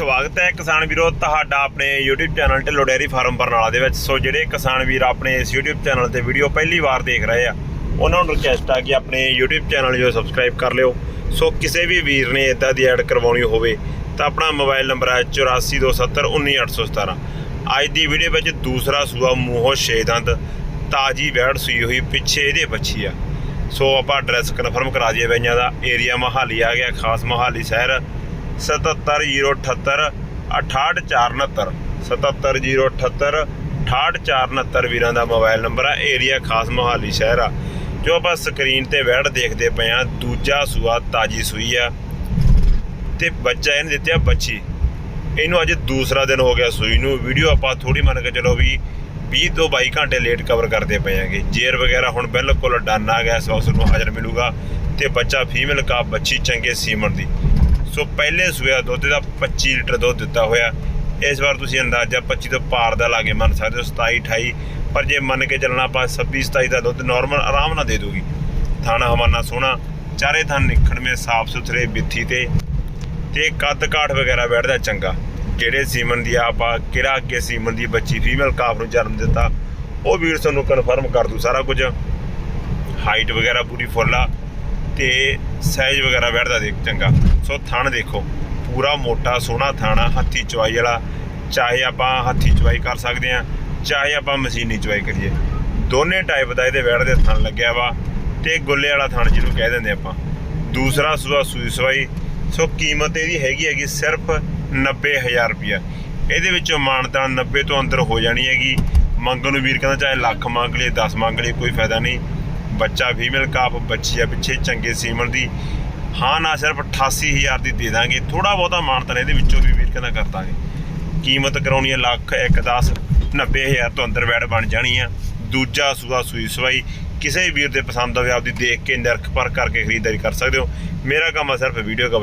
ਸਵਾਗਤ ਹੈ ਕਿਸਾਨ ਵੀਰੋ। ਤੁਹਾਡਾ ਆਪਣੇ YouTube channel Dhillon dairy farm Barnala ਦੇ ਵਿੱਚ। ਸੋ ਜਿਹੜੇ ਕਿਸਾਨ ਵੀਰ ਆਪਣੇ ਇਸ YouTube ਚੈਨਲ ਤੇ ਵੀਡੀਓ ਪਹਿਲੀ ਵਾਰ ਦੇਖ ਰਹੇ ਆ, ਉਹਨਾਂ ਨੂੰ ਰਿਕਵੈਸਟ ਆ ਕਿ ਆਪਣੇ YouTube ਚੈਨਲ ਜੋ ਸਬਸਕ੍ਰਾਈਬ ਕਰ ਲਿਓ। ਸੋ ਕਿਸੇ ਵੀ ਵੀਰ ਨੇ ਇਦਾਂ ਦੀ ਐਡ ਕਰਵਾਉਣੀ ਹੋਵੇ, ਤਾਂ ਆਪਣਾ ਮੋਬਾਈਲ ਨੰਬਰ ਹੈ 8427191817 ਅੱਜ ਦੀ ਵੀਡੀਓ ਵਿੱਚ ਦੂਸਰਾ ਸੂਆ ਮੂੰਹੋਂ ਛੇਦੰਦ ਤਾਜੀ ਵੈੜ ਸੂਈ ਹੋਈ ਪਿੱਛੇ ਇਹਦੇ ਬੱਚੀ ਆ। ਸੋ ਆਪਾਂ ਐਡਰੈਸ ਕਨਫਰਮ ਕਰਾ ਦਈਏ ਬਈਆਂ ਦਾ। ਏਰੀਆ ਮਹਾਲੀ ਆ ਗਿਆ, ਖਾਸ ਮਹਾਲੀ ਸ਼ਹਿਰ। 77078 68469 77078 68469 ਵੀਰਾਂ ਦਾ ਮੋਬਾਈਲ ਨੰਬਰ ਆ। ਏਰੀਆ ਖਾਸ ਮੋਹਾਲੀ ਸ਼ਹਿਰ ਆ। ਜੋ ਆਪਾਂ ਸਕਰੀਨ ਤੇ ਵੈੜ ਦੇਖਦੇ ਪਏ ਆ, ਦੂਜਾ ਸੂਆ ਤਾਜੀ ਸੂਈ ਆ। ਤੇ ਬੱਚਾ ਇਹਨੇ ਦਿੱਤਿਆ ਬੱਚੀ। ਇਹਨੂੰ ਅੱਜ ਦੂਸਰਾ ਦਿਨ ਹੋ ਗਿਆ ਸੂਈ ਨੂੰ। ਵੀਡੀਓ ਆਪਾਂ ਥੋੜੀ ਮੰਨ ਕੇ ਚਲੋ ਵੀ 20 ਤੋਂ 22 ਘੰਟੇ ਲੇਟ ਕਵਰ ਕਰਦੇ ਪਏ ਆਂਗੇ। ਜੇਰ ਵਗੈਰਾ ਹੁਣ ਬਿਲਕੁਲ ਡਨ ਆ ਗਿਆ ਸੋ ਉਸ ਨੂੰ ਹਾਜ਼ਰ ਮਿਲੂਗਾ। ਤੇ ਬੱਚਾ ਫੀਮੇਲ ਕਾ, ਬੱਚੀ ਚੰਗੇ ਸੀਮਨ ਦੀ। ਸੋ ਪਹਿਲੇ ਸੂਆ ਦੁੱਧ ਦਾ 25 ਲੀਟਰ ਦੁੱਧ ਦਿੱਤਾ ਹੋਇਆ। ਇਸ ਵਾਰ ਤੁਸੀਂ ਅੰਦਾਜ਼ਾ 25 ਤੋਂ ਪਾਰ ਦਾ ਲਾ ਕੇ ਮੰਨ ਸਕਦੇ ਹੋ 27 28 ਪਰ ਜੇ ਮੰਨ ਕੇ ਚੱਲਣਾ ਆਪਾਂ 26 27 ਦਾ ਦੁੱਧ ਨਾਰਮਲ ਆਰਾਮ ਨਾਲ ਦੇ ਦੂਗੀ ਥਾਣਾ ਹਵਾਨਾ ਸੋਹਣਾ, ਚਾਰੇ ਥਾਂ ਨਿਖਣ ਮੇ ਸਾਫ਼ ਸੁਥਰੇ ਬਿੱਥੀ ਤੇ। ਤੇ ਕੱਦ ਕਾਠ ਵਗੈਰਾ ਬੈਠਦਾ ਚੰਗਾ। ਜਿਹੜੇ ਸੀਮਨ ਦੀ ਆਪਾਂ ਕਿਹੜਾ ਅੱਗੇ ਸੀਮਨ ਦੀ ਬੱਚੀ ਫੀਮੇਲ ਕਾਫ ਨੂੰ ਜਨਮ ਦਿੱਤਾ, ਉਹ ਵੀਰ ਤੁਹਾਨੂੰ ਕਨਫਰਮ ਕਰ ਦੂ ਸਾਰਾ ਕੁਝ। ਹਾਈਟ ਵਗੈਰਾ ਪੂਰੀ ਫੁੱਲ ਆ। ਤੇ ਸਾਈਜ਼ ਵਗੈਰਾ ਬੈਠਦਾ ਦੇਖ, ਚੰਗਾ। ਸੋ ਥਣ ਦੇਖੋ, ਪੂਰਾ ਮੋਟਾ ਸੋਹਣਾ ਥਾਣਾ ਹੱਥੀ ਚਵਾਈ ਵਾਲਾ। ਚਾਹੇ ਆਪਾਂ ਹੱਥੀ ਚਵਾਈ ਕਰ ਸਕਦੇ ਆ, ਚਾਹੇ ਆਪਾਂ ਮਸ਼ੀਨੀ ਚਵਾਈ ਕਰੀਏ। ਦੋਨੇ ਟਾਈਪ ਦਾ ਇਹਦੇ ਬੈਠ ਦੇ ਥਣ ਲੱਗਿਆ ਵਾ ਤੇ ਗੁੱਲੇ ਵਾਲਾ ਥਣ ਜਿਹਨੂੰ ਕਹਿ ਦਿੰਦੇ ਆਪਾਂ। ਦੂਸਰਾ ਸੂਆ ਸੂਈ ਸਵਾਈ। ਸੋ ਕੀਮਤ ਇਹਦੀ ਹੈਗੀ ਹੈਗੀ ਸਿਰਫ 90000 ਰੁਪਇਆ ਇਹਦੇ ਵਿੱਚੋਂ ਮਾਨਤਾ 90 ਤੋਂ ਅੰਦਰ ਹੋ ਜਾਣੀ ਹੈਗੀ। ਮੰਗਣ ਨੂੰ ਵੀਰ ਕਹਿੰਦਾ ਚਾਹੇ ਲੱਖ ਮੰਗ ਲਏ 10 ਮੰਗ ਲਏ ਕੋਈ ਫਾਇਦਾ ਨਹੀਂ। ਬੱਚਾ ਫੀਮੇਲ ਕਾਫ ਬੱਚੀ ਆ ਪਿੱਛੇ ਚੰਗੇ ਸੀਮਨ ਦੀ। ਹਾਂ, ਨਾ ਸਿਰਫ 88000 ਦੀ ਦੇ ਦਾਂਗੇ ਥੋੜਾ ਬਹੁਤਾ ਮਾਨਤਾ ਇਹਦੇ ਵਿੱਚੋਂ ਵੀ ਵੀਰ ਕਹਿੰਦਾ ਕਰ ਦਾਂਗੇ। ਕੀਮਤ ਕਰਾਉਣੀ ਹੈ ਲੱਖ 1 10 90000 ਤੋਂ ਅੰਦਰ ਵੈੜ ਬਣ ਜਾਣੀ ਆ। ਦੂਜਾ ਸੂਆ ਸੂਈ ਸਵਾਈ, ਕਿਸੇ ਵੀਰ ਦੇ ਪਸੰਦ ਆਵੇ, ਆਪਦੀ ਦੇਖ ਕੇ ਨਿਰਖ ਪਰ ਕਰਕੇ ਖਰੀਦਦਾਰੀ ਕਰ ਸਕਦੇ ਹੋ। ਮੇਰਾ ਕੰਮ ਆ ਸਿਰਫ ਵੀਡੀਓ